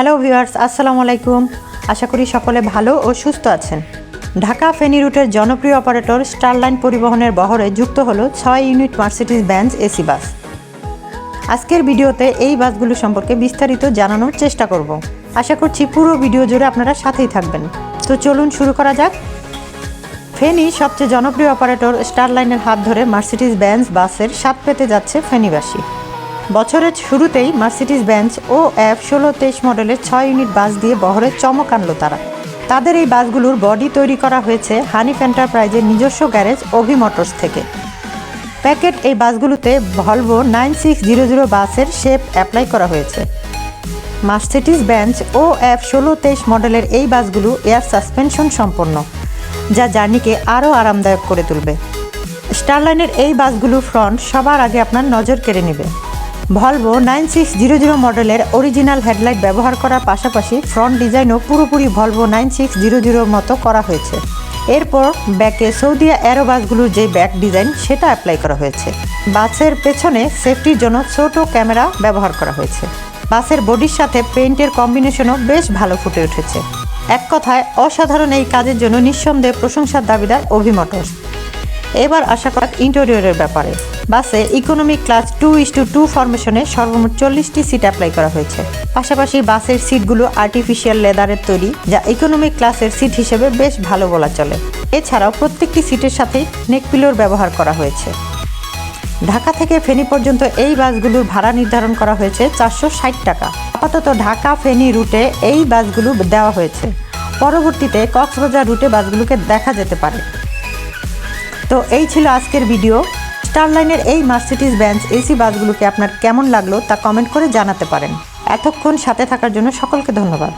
Hello viewers আসসালামু আলাইকুম আশা করি সকলে ভালো ও সুস্থ আছেন। ঢাকা ফেনী রুটের জনপ্রিয় অপারেটর স্টারলাইন পরিবহনের বহরে যুক্ত হলো ছয় unit Mercedes Benz AC bus আজকের ভিডিওতে এই বাসগুলো সম্পর্কে বিস্তারিত জানানোর চেষ্টা করব। আশা করছি পুরো ভিডিও জুড়ে আপনারা সাথেই থাকবেন। তো চলুন শুরু করা যাক। ফেনী সবচেয়ে জনপ্রিয় অপারেটর স্টারলাইনের হাত ধরে মার্সিডিজ ব্যান্স বাসের স্বাদ পেতে যাচ্ছে ফেনীবাসী বছরের শুরুতেই মার্সিডিজ বেঞ্চ ও এফ ষোলো তেইশ মডেলের ছয় ইউনিট বাস দিয়ে বহরে চমক আনলো তারা। তাদের এই বাসগুলোর বডি তৈরি করা হয়েছে হানিফ এন্টারপ্রাইজের নিজস্ব গ্যারেজ অভি মোটরস থেকে। প্যাকেট এই বাসগুলোতে Volvo nine six zero zero বাসের শেপ অ্যাপ্লাই করা হয়েছে। মার্সিডিজ বেঞ্চ ও এফ ষোলো তেইশ মডেলের এই বাসগুলো এয়ার সাসপেনশন সম্পন্ন, যা জার্নিকে আরও আরামদায়ক করে তুলবে। স্টারলাইনের এই বাসগুলো ফ্রন্ট সবার আগে আপনার নজর কেড়ে নেবে। Volvo nine six zero zero মডেলের অরিজিনাল হেডলাইট ব্যবহার করার পাশাপাশি ফ্রন্ট ডিজাইনও পুরোপুরি ভলভো নাইন সিক্স জিরো জিরোর মতো করা হয়েছে। এরপর ব্যাকে সৌদিয়া অ্যারো বাসগুলোর যে ব্যাক ডিজাইন সেটা অ্যাপ্লাই করা হয়েছে। বাসের পেছনে সেফটির জন্য ছোট ক্যামেরা ব্যবহার করা হয়েছে। বাসের বডির সাথে পেইন্টের কম্বিনেশনও বেশ ভালো ফুটে উঠেছে। এক কথায়, অসাধারণ এই কাজের জন্য নিঃসন্দেহে প্রশংসার দাবিদার অভিমোটরস এবার আশা করা ইন্টেরিয়রের ব্যাপারে। বাসে economic class two is two two ফরমেশনে সর্বমোট চল্লিশটি সিট অ্যাপ্লাই করা হয়েছে। পাশাপাশি বাসের সিটগুলো আর্টিফিশিয়াল লেদারের তৈরি, যা ইকোনমিক ক্লাসের সিট হিসেবে বেশ ভালো বলা চলে। এছাড়াও প্রত্যেকটি সিটের সাথে নেকপিলোর ব্যবহার করা হয়েছে। ঢাকা থেকে ফেনী পর্যন্ত এই বাসগুলোর ভাড়া নির্ধারণ করা হয়েছে চারশো ষাট টাকা। আপাতত ঢাকা ফেনী রুটে এই বাসগুলো দেওয়া হয়েছে। পরবর্তীতে কক্সবাজার রুটে বাসগুলোকে দেখা যেতে পারে। তো এই ছিল আজকের ভিডিও স্টারলাইনের এই মার্সিডিজ ব্যান্স এসি বাসগুলোকে আপনার কেমন লাগল তা কমেন্ট করে জানাতে পারেন। এতক্ষণ সাথে থাকার জন্য সকলকে ধন্যবাদ।